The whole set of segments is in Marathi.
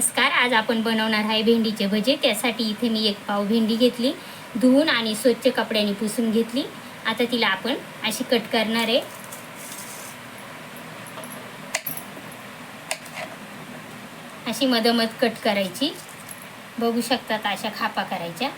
नमस्कार आज आपण बनवणार आहे भेंडीचे भजे. त्यासाठी इथे मी एक पाव भेंडी घेतली धुवून आणि स्वच्छ कपड्याने पुसून घेतली. आता तिला आपण अशी कट करणार आहे. अशी मधोमध कट करायची. बघू शकतात अशा खापा करायच्या.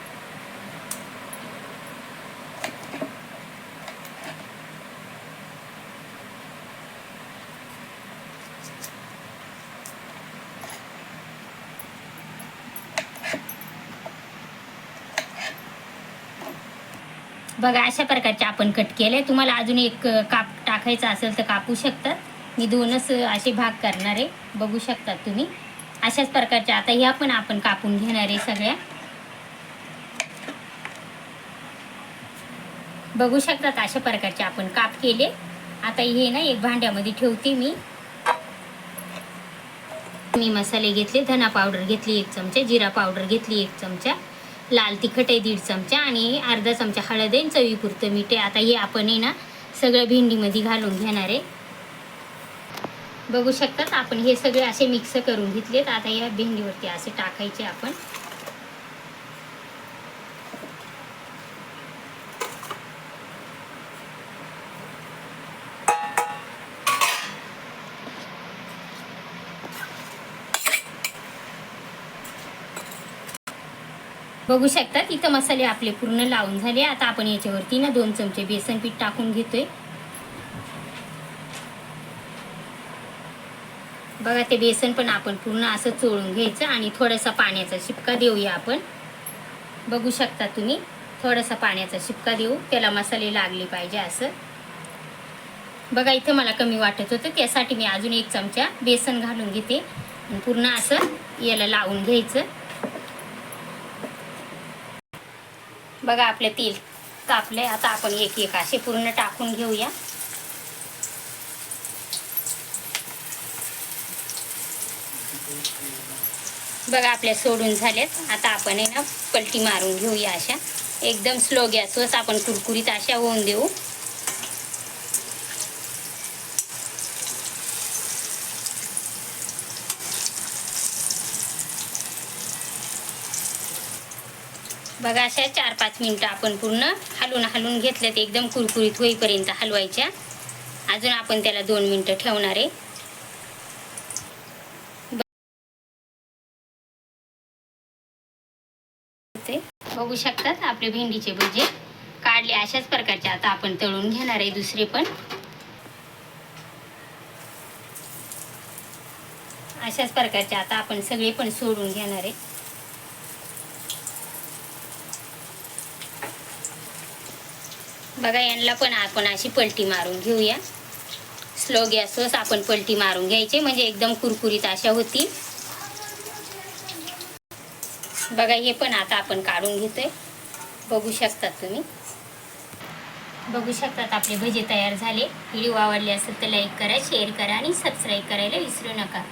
बघा अशा प्रकारचे आपण कट केले. तुम्हाला अजून एक काप टाकायचा असेल तर कापू शकतात. मी दोनच असे भाग करणार आहे. बघू शकतात तुम्ही. अशाच प्रकारच्या आता ह्या पण आपण कापून घेणार आहे सगळ्या. बघू शकतात अशा प्रकारचे आपण काप केले. आता हे ना एक भांड्यामध्ये ठेवते मी. मी मसाले घेतले धना पावडर घेतली एक चमचा जिरा पावडर घेतली एक चमचा. लाल तिखट आहे दीड चमचा आणि अर्धा चमचा हळद आहे चवीपुरतं मीठ आहे. आता हे आपण आहे ना सगळं भेंडीमध्ये घालून घेणार आहे. बघू शकतात आपण हे सगळे असे मिक्स करून घेतलेत. आता या भेंडीवरती असे टाकायचे आपण. बघू शकतात इथं मसाले आपले पूर्ण लावून झाले. आता आपण याच्यावरती ना दोन चमचे बेसन पीठ टाकून घेतोय. बघा ते बेसन पण आपण पूर्ण असं चोळून घ्यायचं आणि थोडासा पाण्याचा शिपका देऊया आपण. बघू शकता तुम्ही थोडासा पाण्याचा शिपका देऊ. त्याला मसाले लागले पाहिजे असं. बघा इथं मला कमी वाटत होतं. त्यासाठी मी अजून एक चमचा बेसन घालून घेते. पूर्ण असं याला लावून घ्यायचं. बघा आपलं तेल कापले आता आपण एक एक असे पूर्ण टाकून घेऊया. बघा आपल्या सोडून झालेत. आता आपण आहे ना पलटी मारून घेऊया अशा. एकदम स्लो गॅसवर आपण कुरकुरीत अशा होऊन देऊ. बघा अशा चार पाच मिनटं आपण पूर्ण हलून हलवून घेतल्यात. एकदम कुरकुरीत होईपर्यंत हलवायच्या. अजून आपण त्याला दोन मिनटं ठेवणार आहे. ते बघू शकतात आपले भेंडीचे भजे काढले अशाच प्रकारचे. आता आपण तळून घेणार आहे दुसरे पण. अशाच प्रकारचे आता आपण सगळे पण सोडून घेणार आहे. बघा यांना पण आपण अशी पलटी मारून घेऊया. स्लो गॅसवर आपण पलटी मारून घ्यायचे म्हणजे एकदम कुरकुरीत अशा होतील. बघा हे पण आता आपण काढून घेतोय. बघू शकतात तुम्ही. बघू शकतात आपले भजे तयार झाले. व्हिडिओ आवडले असेल तर लाईक करा शेअर करा आणि सबस्क्राईब करायला विसरू नका.